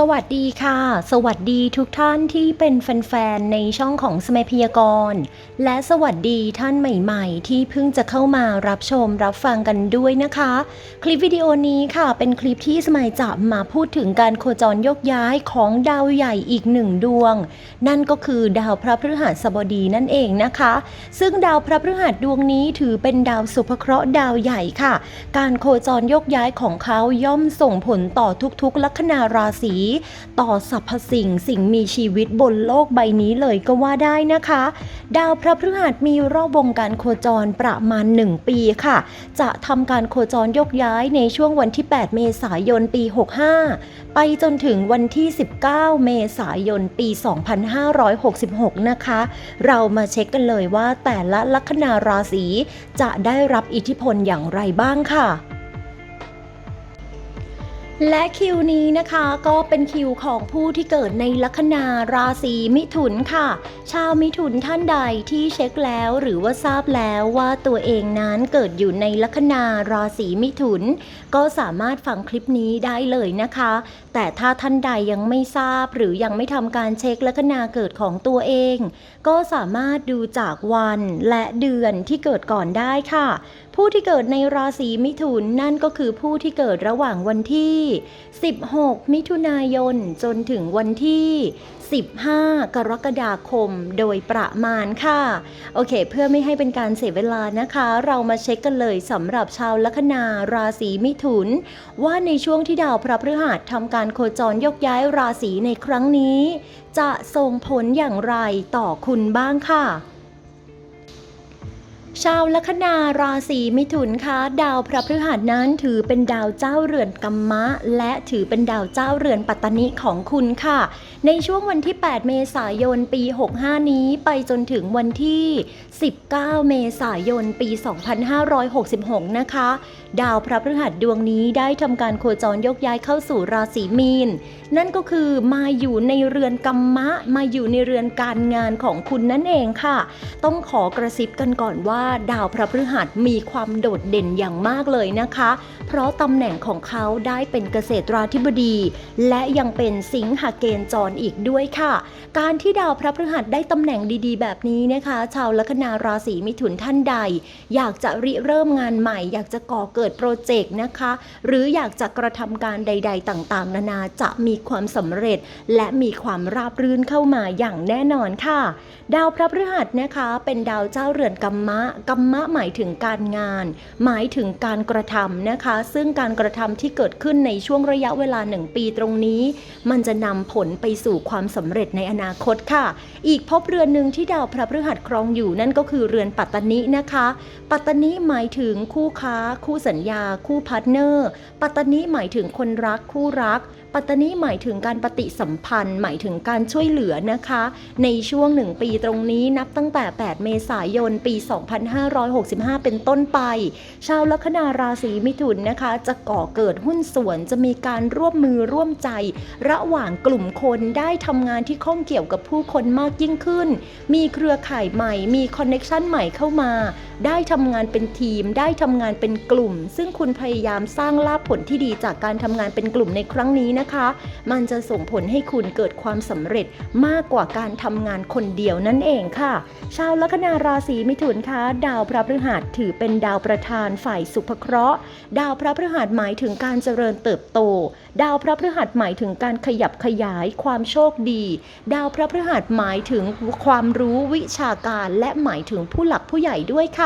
สวัสดีค่ะ สวัสดีทุกท่านที่เป็นแฟนๆ ในช่องของสมัยพยากรณ์ และสวัสดีท่านใหม่ๆ ที่เพิ่งจะเข้ามารับชมรับฟังกันด้วยนะคะ คลิปวิดีโอนี้ค่ะเป็นคลิปที่สมัยจะมาพูดถึงการโคจรยกย้ายของดาวใหญ่อีกหนึ่งดวง นั่นก็คือดาวพระพฤหัสบดีนั่นเองนะคะ ซึ่งดาวพระพฤหัสดวงนี้ถือเป็นดาวสุภเคราะห์ดาวใหญ่ค่ะ การโคจรยกย้ายของเขาย่อมส่งผลต่อทุกๆ ลัคนาราศีต่อสรรพสิ่งสิ่งมีชีวิตบนโลกใบนี้เลยก็ว่าได้นะคะ ดาวพระพฤหัสมีรอบวงการโคจรประมาณ 1 ปีค่ะ จะทำการโคจรยกย้ายในช่วงวันที่ 8 เมษายนปี 65 ไปจนถึงวันที่ 19 เมษายนปี 2566 นะคะ เรามาเช็คกันเลยว่าแต่ละลัคนาราศีจะได้รับอิทธิพลอย่างไรบ้างค่ะ และคิวนี้นะคะก็เป็นคิวของผู้ที่เกิดในลัคนาราศีมิถุนค่ะ ชาวมิถุนท่านใดที่เช็คแล้วหรือว่าทราบแล้วว่าตัวเองนั้นเกิดอยู่ในลัคนาราศีมิถุน ก็สามารถฟังคลิปนี้ได้เลยนะคะ แต่ถ้าท่านใดยังไม่ทราบหรือยังไม่ทำการเช็คลัคนาเกิดของตัวเอง ก็สามารถดูจากวันและเดือนที่เกิดก่อนได้ค่ะ ผู้ที่เกิดในราศีมิถุนนั่นก็คือผู้ที่เกิดระหว่างวันที่ 16 มิถุนายนจนถึงวันที่ 15 กรกฎาคมโดยประมาณค่ะ โอเค เพื่อไม่ให้เป็นการเสียเวลานะคะ เรามาเช็คกันเลยสำหรับชาวลัคนาราศีมิถุน ว่าในช่วงที่ดาวพระพฤหัสทำการโคจรยกย้ายราศีในครั้งนี้ จะส่งผลอย่างไรต่อคุณบ้างค่ะ ชาวลัคนาราศีมิถุนคะดาวพระพฤหัสนั้นถือเป็นดาวเจ้าเรือนกัมมะ และถือเป็นดาวเจ้าเรือนปัตตานิของคุณค่ะ ในช่วงวันที่ 8 เมษายนปี 65 นี้ไปจนถึงวันที่ 19 เมษายนปี 2566 นะคะ ดาวพระพฤหัสดวงนี้ได้ทำการโคจรยกย้ายเข้าสู่ราศีมีน นั่นก็คือมาอยู่ในเรือนกัมมะ มาอยู่ในเรือนการงานของคุณนั่นเองค่ะ ต้องขอกระซิบกันก่อนว่าดาวพระพฤหัสมีความโดดเด่นอย่างมากเลยนะคะ เพราะตำแหน่งของเขาได้เป็นเกษตราธิบดี และยังเป็นสิงหาเกณฑ์จรอีกด้วยค่ะ การที่ดาวพระพฤหัสได้ตำแหน่งดีๆ แบบนี้นะคะ ชาวลัคนาราศีมิถุนท่านใด อยากจะริเริ่มงานใหม่ อยากจะก่อเกิดโปรเจกต์นะคะ หรืออยากจะกระทำการใด ๆ ต่างๆ นานาจะมีความสำเร็จ และมีความราบรื่นเข้ามาอย่างแน่นอนค่ะ ดาวพระพฤหัสนะคะ เป็นดาวเจ้าเรือนกัมมะกัมมะหมายถึงการงาน หมายถึงการกระทำนะคะ ซึ่งการกระทำที่เกิดขึ้นในช่วงระยะเวลาหนึ่งปีตรงนี้ มันจะนำผลไปสู่ความสำเร็จในอนาคตค่ะ อีกภพเรือนหนึ่งที่ดาวพระพฤหัสครองอยู่นั่นก็คือเรือนปัตตนินะคะ ปัตตนิหมายถึงคู่ค้า คู่สัญญา คู่พาร์ทเนอร์ ปัตตนิหมายถึงคนรักคู่รัก ปัตตนิหมายถึงการปฏิสัมพันธ์ หมายถึงการช่วยเหลือนะคะ ในช่วงหนึ่งปีตรงนี้นับตั้งแต่ 8 เมษายน ปี 2565 เป็นต้นไป ชาวลัคนาราศีมิถุนนะคะ จะก่อเกิดหุ้นส่วนจะมีการร่วมมือร่วมใจ ระหว่างกลุ่มคนได้ทำงานที่ข้องเกี่ยวกับผู้คนมากยิ่งขึ้น มีเครือข่ายใหม่ มีคอนเน็ชันใหม่เข้ามาได้ทำงานเป็นทีม ได้ทำงานเป็นกลุ่ม ซึ่งคุณพยายามสร้างลาภผลที่ดีจากการทำงานเป็นกลุ่มในครั้งนี้นะคะ มันจะส่งผลให้คุณเกิดความสำเร็จมากกว่าการทำงานคนเดียวนั่นเองค่ะ ชาวลัคนาราศีมิถุนคะ ดาวพระพฤหัสถือเป็นดาวประธานฝ่ายสุภเคราะห์ ดาวพระพฤหัสหมายถึงการเจริญเติบโต ดาวพระพฤหัสหมายถึงการขยับขยายความโชคดี ดาวพระพฤหัสหมายถึงความรู้วิชาการและหมายถึงผู้หลักผู้ใหญ่ด้วยค่ะ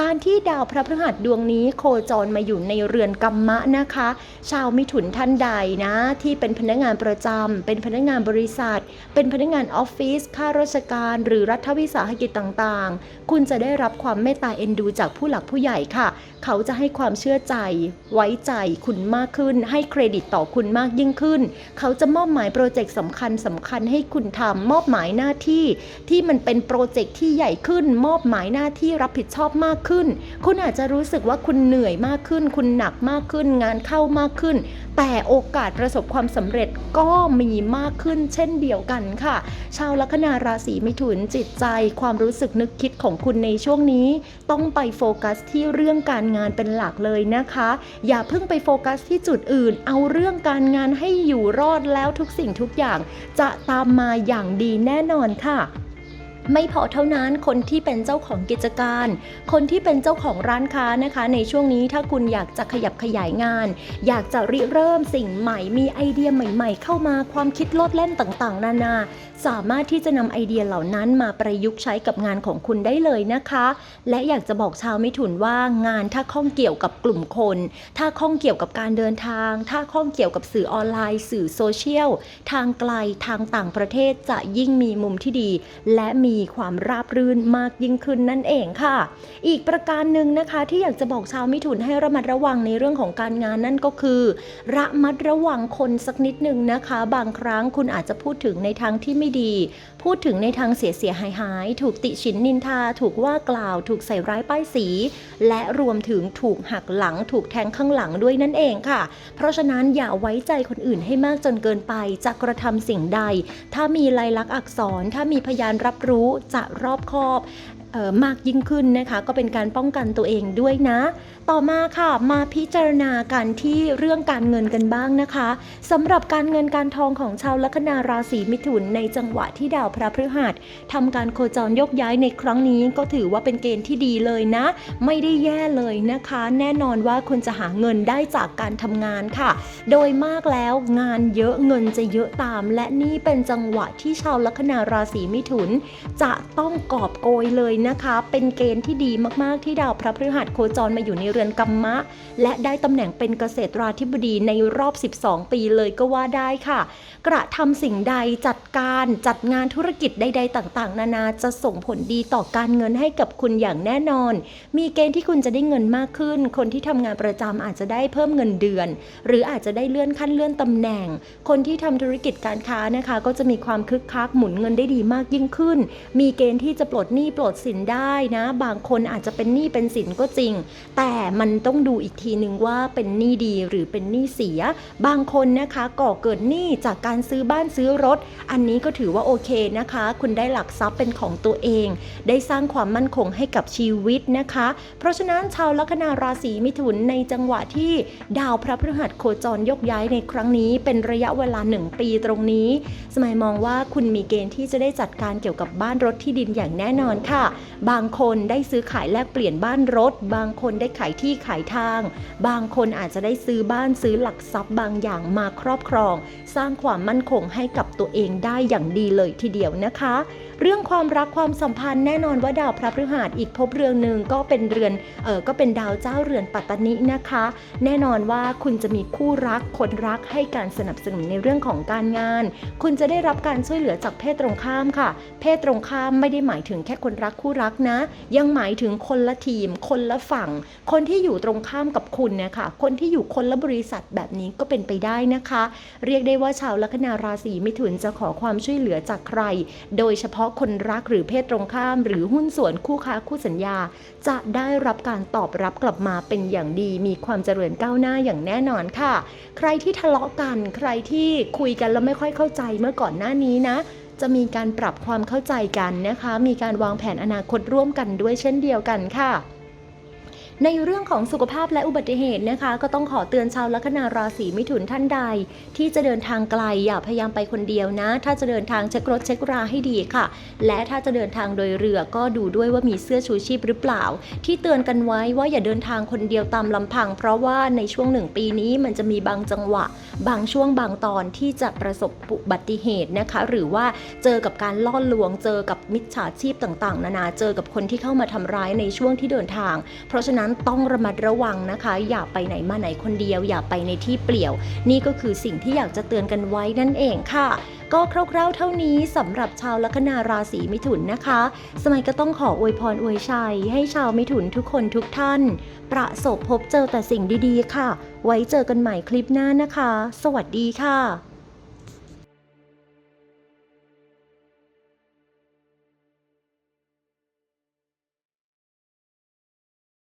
การที่ดาวพระพฤหัสดวงนี้โคจรมาอยู่ในเรือนกัมมะนะคะ ชาวมิถุนท่านใดนะ ที่เป็นพนักงานประจำเป็นพนักงานบริษัท เป็นพนักงานออฟฟิศข้าราชการหรือรัฐวิสาหกิจต่างๆ คุณจะได้รับความเมตตาเอ็นดูจากผู้หลักผู้ใหญ่ค่ะ เขาจะให้ความเชื่อใจ ไว้ใจคุณมากขึ้น ให้เครดิตต่อคุณมากยิ่งขึ้น เขาจะมอบหมายโปรเจกต์สำคัญสำคัญให้คุณทำมอบหมายหน้าที่ ที่มันเป็นโปรเจกต์ที่ใหญ่ขึ้น มอบหมายหน้าที่รับผิดชอบมากขึ้น คุณอาจจะรู้สึกว่าคุณเหนื่อยมากขึ้น คุณหนักมากขึ้น งานเข้ามากขึ้น แต่โอกาสประสบความสำเร็จก็มีมากขึ้นเช่นเดียวกันค่ะ ชาวลัคนาราศีมิถุนจิตใจ ความรู้สึกนึกคิดของคุณในช่วงนี้ ต้องไปโฟกัสที่เรื่องการงานเป็นหลักเลยนะคะ อย่าเพิ่งไปโฟกัสที่จุดอื่น เอาเรื่องการงานให้อยู่รอดแล้วทุกสิ่งทุกอย่าง จะตามมาอย่างดีแน่นอนค่ะ ไม่พอเท่านั้นคนที่เป็นเจ้าของกิจการ คนที่เป็นเจ้าของร้านค้านะคะ ในช่วงนี้ถ้าคุณอยากจะขยับขยายงาน อยากจะริเริ่มสิ่งใหม่มีไอเดียใหม่ ๆ เข้ามาความคิดโลดแล่นต่างๆ นานา สามารถที่จะนำไอเดียเหล่านั้นมาประยุกต์ใช้กับงานของคุณได้เลยนะคะ และอยากจะบอกชาวมิถุนว่างานถ้าข้องเกี่ยวกับกลุ่มคน ถ้าข้องเกี่ยวกับการเดินทาง ถ้าข้องเกี่ยวกับสื่อออนไลน์ สื่อโซเชียลทางไกลทางต่างประเทศจะยิ่งมีมุมที่ดี และมีมีความราบรื่นมากยิ่งขึ้นนั่นเองค่ะ อีกประการหนึ่งนะคะที่อยากจะบอกชาวมิถุนให้ระมัดระวังในเรื่องของการงานนั่นก็คือ ระมัดระวังคนสักนิดหนึ่งนะคะ บางครั้งคุณอาจจะพูดถึงในทางที่ไม่ดี พูดถึงในทางเสียเสียหายหายถูกติฉินนินทา ถูกว่ากล่าวถูกใส่ร้ายป้ายสี และรวมถึงถูกหักหลัง ถูกแทงข้างหลังด้วยนั่นเองค่ะ เพราะฉะนั้นอย่าไว้ใจคนอื่นให้มากจนเกินไปจะกระทำสิ่งใด ถ้ามีลายลักษณ์อักษร ถ้ามีพยานรับรู้จะรอบคอบ มากยิ่งขึ้นนะคะ ก็เป็นการป้องกันตัวเองด้วยนะ ต่อมาค่ะมาพิจารณากันที่เรื่องการเงินกันบ้างนะคะสำหรับการเงินการทองของชาวลัคนาราศีมิถุนในจังหวะที่ดาวพระพฤหัสทำการโคจรยกย้ายในครั้งนี้ก็ถือว่าเป็นเกณฑ์ที่ดีเลยนะ ไม่ได้แย่เลยนะคะ แน่นอนว่าคุณจะหาเงินได้จากการทำงานค่ะ โดยมากแล้วงานเยอะเงินจะเยอะตาม และนี่เป็นจังหวะที่ชาวลัคนาราศีมิถุน จะต้องกอบโกยเลยนะคะ เป็นเกณฑ์ที่ดีมากๆที่ดาวพระพฤหัสโคจรมาอยู่ในเรือนกัมมะ และได้ตำแหน่งเป็นเกษตราธิบดีในรอบ 12 ปีเลยก็ว่าได้ค่ะ กระทำสิ่งใดจัดการจัดงานธุรกิจใดๆต่างๆ นานาจะส่งผลดีต่อการเงินให้กับคุณอย่างแน่นอน มีเกณฑ์ที่คุณจะได้เงินมากขึ้น คนที่ทำงานประจำอาจจะได้เพิ่มเงินเดือน หรืออาจจะได้เลื่อนขั้นเลื่อนตำแหน่ง คนที่ทำธุรกิจการค้านะคะ ก็จะมีความคึกคักหมุนเงินได้ดีมากยิ่งขึ้น มีเกณฑ์ที่จะปลดหนี้ปลดสินได้นะ บางคนอาจจะเป็นหนี้เป็นสินก็จริง แต่มันต้องดูอีกทีหนึ่งว่าเป็นหนี้ดีหรือเป็นหนี้เสีย บางคนนะคะก่อเกิดหนี้จากการซื้อบ้านซื้อรถ อันนี้ก็ถือว่าโอเคนะคะ คุณได้หลักทรัพย์เป็นของตัวเอง ได้สร้างความมั่นคงให้กับชีวิตนะคะ เพราะฉะนั้นชาวลัคนาราศีมิถุนในจังหวะที่ดาวพระพฤหัสโคจรยกย้ายในครั้งนี้ เป็นระยะเวลาหนึ่งปีตรงนี้ สมัยมองว่าคุณมีเกณฑ์ที่จะได้จัดการเกี่ยวกับบ้านรถที่ดินอย่างแน่นอนค่ะบางคนได้ซื้อขายแลกเปลี่ยนบ้านรถ บางคนได้ขายที่ขายทาง บางคนอาจจะได้ซื้อบ้านซื้อหลักทรัพย์บางอย่างมาครอบครอง สร้างความมั่นคงให้กับตัวเองได้อย่างดีเลยทีเดียวนะคะ เรื่องความรักความสัมพันธ์แน่นอนว่าดาวพระพฤหัสอีกภพเรือนหนึ่งก็เป็นเรือนเออก็เป็นดาวเจ้าเรือนปัตตนินะคะ แน่นอนว่าคุณจะมีคู่รักคนรักให้การสนับสนุนในเรื่องของการงาน คุณจะได้รับการช่วยเหลือจากเพศตรงข้ามค่ะ เพศตรงข้ามไม่ได้หมายถึงแค่คนรักคู่รักนะ ยังหมายถึงคนละทีม คนละฝั่ง คนที่อยู่ตรงข้ามกับคุณเนี่ยค่ะคนที่อยู่คนละบริษัทแบบนี้ก็เป็นไปได้นะคะ เรียกได้ว่าชาวลัคนาราศีมิถุนจะขอความช่วยเหลือจากใคร โดยเฉพาะาะคนรักหรือเพศตรงข้าม หรือหุ้นส่วนคู่ค้าคู่สัญญา จะได้รับการตอบรับกลับมาเป็นอย่างดี มีความเจริญก้าวหน้าอย่างแน่นอนค่ะ ใครที่ทะเลาะกัน ใครที่คุยกันแล้วไม่ค่อยเข้าใจเมื่อก่อนหน้านี้นะจะมีการปรับความเข้าใจกันนะคะ มีการวางแผนอนาคตร่วมกันด้วยเช่นเดียวกันค่ะ ในเรื่องของสุขภาพและอุบัติเหตุนะคะ ก็ต้องขอเตือนชาวลัคนาราศีมิถุนท่านใด ที่จะเดินทางไกลอย่าพยายามไปคนเดียวนะ ถ้าจะเดินทางเช็ครถเช็คราให้ดีค่ะ และถ้าจะเดินทางโดยเรือก็ดูด้วยว่ามีเสื้อชูชีพหรือเปล่า ที่เตือนกันไว้ว่าอย่าเดินทางคนเดียวตามลำพัง เพราะว่าในช่วงหนึ่งปีนี้มันจะมีบางจังหวะ บางช่วงบางตอนที่จะประสบอุบัติเหตุนะคะ หรือว่าเจอกับการล่อลวงเจอกับมิจฉาชีพต่างๆ นานาเจอกับคนที่เข้ามาทำร้ายในช่วงที่เดินทาง เพราะฉะนั้นต้องระมัดระวังนะคะ อย่าไปไหนมาไหนคนเดียว อย่าไปในที่เปลี่ยว นี่ก็คือสิ่งที่อยากจะเตือนกันไว้นั่นเองค่ะ ก็คร่าวๆเท่านี้สำหรับชาวลัคนาราศีมิถุนนะคะ สมัยก็ต้องขออวยพรอวยชัย ให้ชาวมิถุนทุกคนทุกท่าน ประสบพบเจอแต่สิ่งดีๆ ค่ะ ไว้เจอกันใหม่คลิปหน้านะคะ สวัสดีค่ะ